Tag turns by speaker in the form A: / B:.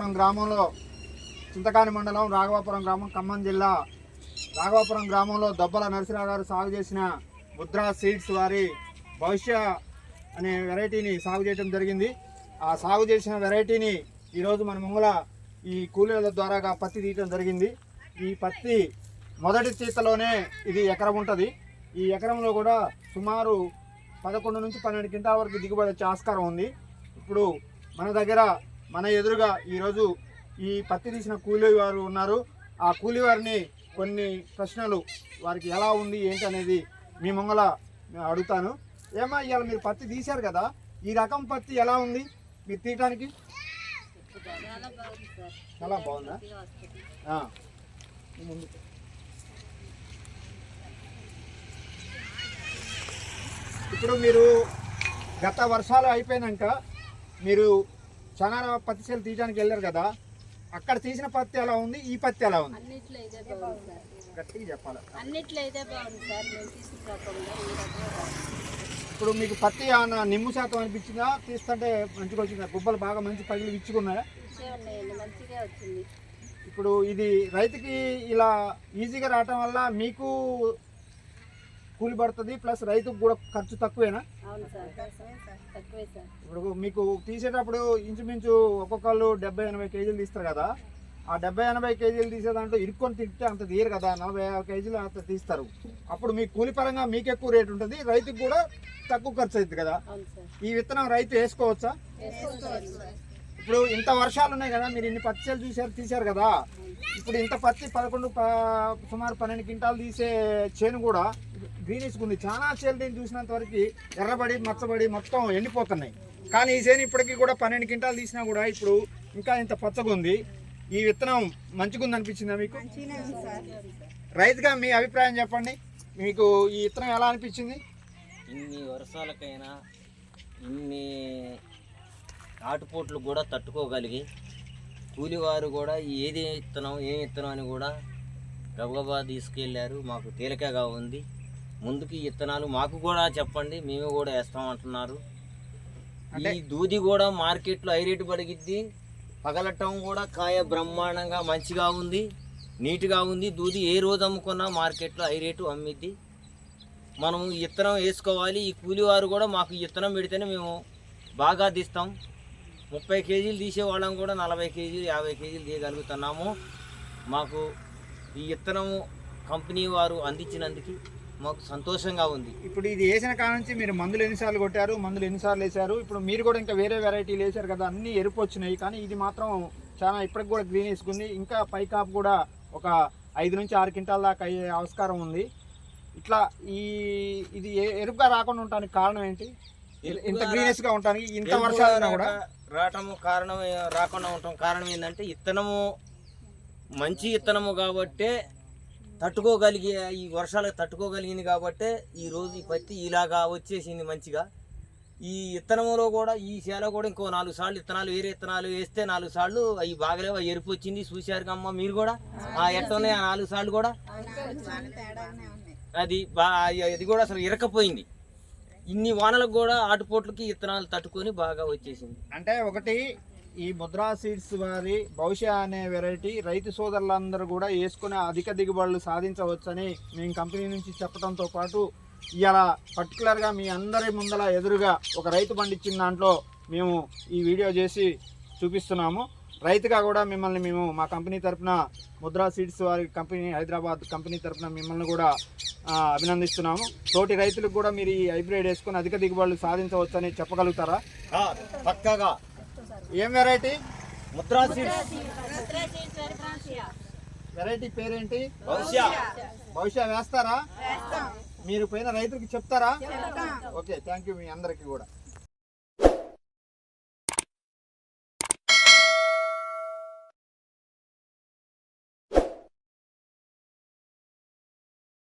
A: రాఘవాపురం గ్రామంలో చింతకాని మండలం రాఘవాపురం గ్రామం ఖమ్మం జిల్లా రాఘవాపురం గ్రామంలో దొబ్బల నరసిరావు గారు సాగు చేసిన ముద్రా సీడ్స్ వారి భవిష్య అనే వెరైటీని సాగు చేయడం జరిగింది. ఆ సాగు చేసిన వెరైటీని ఈరోజు మన ముంగల ఈ కూలీల ద్వారాగా పత్తి తీయటం జరిగింది. ఈ పత్తి మొదటి తీతలోనే ఇది ఎకరం ఉంటుంది. ఈ ఎకరంలో కూడా సుమారు పదకొండు నుంచి పన్నెండు క్వింటాల వరకు దిగుబడి వచ్చే ఆస్కారం ఉంది. ఇప్పుడు మన దగ్గర మన ఎదురుగా ఈరోజు ఈ పత్తి తీసిన కూలీ వారు ఉన్నారు. ఆ కూలీ వారిని కొన్ని ప్రశ్నలు వారికి ఎలా ఉంది ఏంటి అనేది మీ ముంగల నేను అడుగుతాను. ఏమా ఇవాళ మీరు పత్తి తీశారు కదా ఈ రకం పత్తి ఎలా ఉంది? మీరు తీయటానికి?
B: చాలా బాగుందా?
A: ముందు. ఇప్పుడు మీరు గత వర్షాలు అయిపోయినాక మీరు చాలా పత్తి చేలు తీయడానికి వెళ్ళారు కదా అక్కడ తీసిన పత్తి ఎలా ఉంది ఈ పత్తి ఎలా ఉంది? గట్టిగా చెప్పాలి. ఇప్పుడు మీకు పత్తి ఏమన్నా నిమ్ము శాతం అనిపించిందా? తీస్తుంటే మంచిగా వచ్చిందా? గుబ్బలు బాగా మంచి పగిలి విచ్చుకున్నాయా?
B: వచ్చింది.
A: ఇప్పుడు ఇది రైతుకి ఇలా ఈజీగా రావటం వల్ల మీకు కూలి పడుతుంది ప్లస్ రైతుకు కూడా ఖర్చు తక్కువేనా? ఇప్పుడు మీకు తీసేటప్పుడు ఇంచుమించు ఒక్కొక్కళ్ళు డెబ్బై ఎనభై కేజీలు తీస్తారు కదా. ఆ డెబ్బై ఎనభై కేజీలు తీసే దాంట్లో ఇరుక్కొని తింటే అంత తీయరు కదా నలభై యాభై కేజీలు అంత తీస్తారు. అప్పుడు మీ కూలి పరంగా మీకు ఎక్కువ రేట్ ఉంటుంది రైతుకు కూడా తక్కువ ఖర్చు అవుతుంది కదా. ఈ విత్తనం రైతు వేసుకోవచ్చా? ఇప్పుడు ఇంత వర్షాలు ఉన్నాయి కదా మీరు ఇన్ని పత్తి చేలు తీసారు తీశారు కదా. ఇప్పుడు ఇంత పత్తి పదకొండు సుమారు పన్నెండు క్వింటాలు తీసే చేను కూడా గ్రీనిష్ ఉంది చాలా చేలు దీన్ని చూసినంత వరకు ఎర్రబడి మచ్చబడి మొత్తం ఎండిపోతున్నాయి. కానీ ఈ చేను ఇప్పటికీ కూడా పన్నెండు క్వింటాలు తీసినా కూడా ఇప్పుడు ఇంకా ఇంత పచ్చగా ఉంది. ఈ విత్తనం మంచిగా ఉంది అనిపించిందా మీకు? రైతుగా మీ అభిప్రాయం చెప్పండి. మీకు ఈ విత్తనం ఎలా అనిపించింది?
C: ఇన్ని వర్షాలకైనా ఇన్ని ఆటుపోట్లు కూడా తట్టుకోగలిగి కూలివారు కూడా ఏది ఇత్తనం ఏం ఇత్తనం అని కూడా గబగబా తీసుకెళ్ళారు మాకు తేలికగా ఉంది. ముందుకి ఇత్తనాలు మాకు కూడా చెప్పండి మేము కూడా వేస్తామంటున్నారు
A: అంటే-
C: ఈ దూది కూడా మార్కెట్లో హై రేటు పడిగిద్ది పగలటం కూడా కాయ బ్రహ్మాండంగా మంచిగా ఉంది నీట్గా ఉంది. దూది ఏ రోజు అమ్ముకున్నా మార్కెట్లో హై రేటు అమ్మిద్ది. మనం ఇత్తనం వేసుకోవాలి. ఈ కూలివారు కూడా మాకు ఇత్తనం పెడితేనే మేము బాగా తీస్తాం. ముప్పై కేజీలు తీసే వాళ్ళం కూడా నలభై కేజీలు యాభై కేజీలు తీయగలుగుతున్నాము. మాకు ఈ ఇత్తనము కంపెనీ వారు అందించినందుకు మాకు సంతోషంగా ఉంది.
A: ఇప్పుడు ఇది వేసిన కాడ నుంచి మీరు మందులు ఎన్నిసార్లు కొట్టారు? మందులు ఎన్నిసార్లు వేశారు? ఇప్పుడు మీరు కూడా ఇంకా వేరే వెరైటీలు వేశారు కదా అన్ని ఎరుపు వచ్చినాయి. కానీ ఇది మాత్రం చాలా ఇప్పటికి కూడా గ్రీన్ వేసుకుంది. ఇంకా పై కాపు కూడా ఒక ఐదు నుంచి ఆరు క్వింటాల దాకా అయ్యే ఆస్కారం ఉంది. ఇట్లా ఈ ఇది ఎరుపుగా రాకుండా ఉండడానికి కారణం ఏంటి? ఇంత గ్రీనిష్గా ఉండడానికి ఇంత వర్షాలు కూడా
C: రావటము కారణం రాకుండా ఉండటం కారణం ఏంటంటే ఇత్తనము మంచి ఇత్తనము కాబట్టే తట్టుకోగలిగే ఈ వర్షాలకు తట్టుకోగలిగింది కాబట్టే ఈ రోజు ఈ పత్తి ఇలాగా వచ్చేసింది మంచిగా. ఈ విత్తనంలో కూడా ఈ చేలో కూడా ఇంకో నాలుగు సార్లు ఇత్తనాలు వేరే ఇత్తనాలు వేస్తే నాలుగు సార్లు అవి బాగలేవు అవి ఎరుపు వచ్చింది. చూశారు అమ్మ మీరు కూడా? ఆ ఎట్టనే ఆ నాలుగు సార్లు కూడా? అది బా అది కూడా అసలు ఇరకపోయింది ఇన్ని వానలకు కూడా ఆటుపోట్లకి ఇత్తనాలు తట్టుకొని బాగా వచ్చేసింది.
A: అంటే ఒకటి ఈ ముద్రా సీడ్స్ వారి భవిష్య అనే వెరైటీ రైతు సోదరులందరూ కూడా వేసుకునే అధిక దిగుబడులు సాధించవచ్చని మేము కంపెనీ నుంచి చెప్పడంతో పాటు ఇలా పర్టికులర్గా మీ అందరి ముందల ఎదురుగా ఒక రైతు పండించిన దాంట్లో మేము ఈ వీడియో చేసి చూపిస్తున్నాము. రైతుగా కూడా మిమ్మల్ని మేము మా కంపెనీ తరపున ముద్రా సీడ్స్ వారి కంపెనీ హైదరాబాద్ కంపెనీ తరపున మిమ్మల్ని కూడా అభినందిస్తున్నాము. తోటి రైతులకు కూడా మీరు ఈ హైబ్రిడ్ వేసుకొని అధిక దిగుబడులు సాధించవచ్చని చెప్పగలుగుతారా?
C: పక్కగా
A: ఏం వెరైటీ
C: ముద్రా సీడ్స్.
A: వెరైటీ పేరేంటి?
C: భవిష్య.
A: భవిష్య వేస్తారా? మీరు పోయిన రైతులకు చెప్తారా? ఓకే థ్యాంక్ యూ మీ అందరికీ కూడా.